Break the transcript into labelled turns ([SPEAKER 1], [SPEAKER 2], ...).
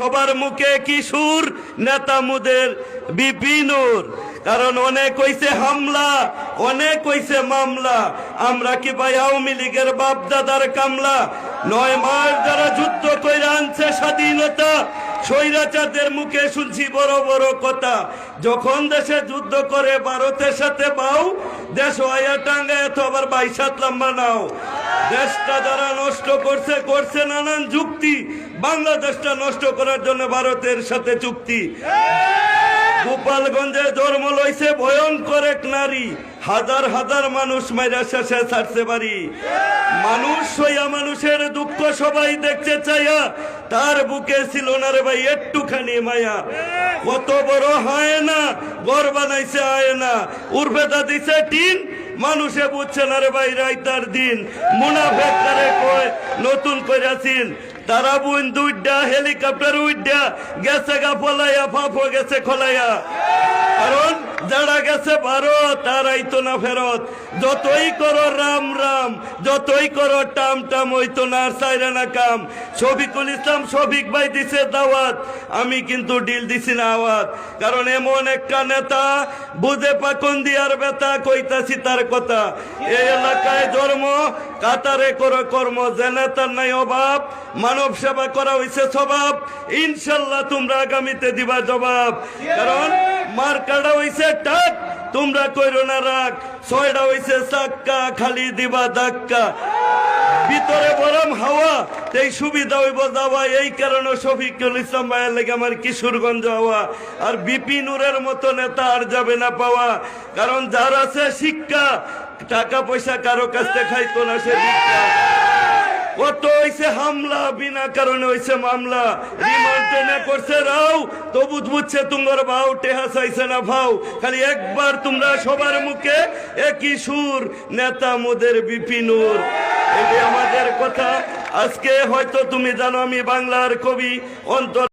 [SPEAKER 1] সবার মুখে কিশোর নেতা মুদের বিপিনুর কারণ অনেক হইছে হামলা, অনেক হইছে মামলা। আমরা কি ভাই আওয়ামী লীগের বাপ দাদার কামলা? নয় মাস যারা যুদ্ধ করে আনছে স্বাধীনতা স্বৈরাচারদের মুখে শুনছি বড় বড় কথা। যখন দেশে যুদ্ধ করে ভারতের সাথে পাও, দেশ আবার বাইশাত লম্বা নাও। দেশটা যারা নষ্ট করছে করছে নানান যুক্তি। বাংলাদেশটা নষ্ট করার জন্য ভারতের সাথে চুক্তি। গোপালগঞ্জে জন্ম লইছে ভয়ঙ্কর এক নারী। হাজার হাজার মানুষ মাইরা শেষে ছাড়তে পারি মানুষ হইয়া মানুষের দুঃখ সবাই দেখতে চাইয়া তার বুকে ছিল না রে ভাই, একটুখানি মায়া। কত বড় হয় না গর বানাইছে আয় না উর্বেদা দিছে টিন, মানুষে বুঝছে না রে ভাই রাইতার দিন। মুনাফেক তারে কয়, নতুন কইরাছিন, তারা বুন দুইটা হেলিকপ্টার উইডা, গেছে গা ফলাইয়া ফাফো গেছে খলাইয়া। কারণ যারা গেছে ভারত, তারাই তো না ফেরত। যতই করো রাম রাম, যতই করো টাম টাম হইতো না আর চাইরে না কাম। শফিকুল ইসলাম শফিক ভাই দিছে দাওয়াত, আমি কিন্তু ডিল দিছি না আওয়াত কারণ এমন একটা নেতা, বুঝে পাকন দিয়ার বেতা কইতাছি তার কথা। এই এলাকায় জন্ম, কাতারে করো কর্ম, যে নেতার নাই অভাব, মানব সেবা করা হইছে স্বভাব। ইনশাল্লাহ তোমরা আগামীতে দিবা জবাব। কারণ মার কাটা হইছে টাক, তোমরা কইরো না রাগ। ছয়টা হইছে চাক্কা, খালি দিবা ধাক্কা। ভিতরে বরম হাওয়া এই সুবিধা হইব যাওয়া। এই কারণে শফিকুল ইসলাম ভাইয়ের লেগে আমার কিশোরগঞ্জ হওয়া। আর বিপিনুরের মতো নেতা আর যাবে না পাওয়া। কারণ যার আছে শিক্ষা, টাকা পয়সা কারও কাছ থেকে খাইতো না, সে কত হইছে হামলা? বিনা কারণে হইছে মামলা। রিমান্ড না করছে রাও, তবু বুঝছে তোমার ভাও টেহা চাইছে না ভাও। খালি একবার তোমরা সবার মুখে একই সুর, নেতা মোদের বিপিনুর এটি আমাদের কথা, আজকে হয়তো তুমি জানো আমি বাংলার কবি, অন্তর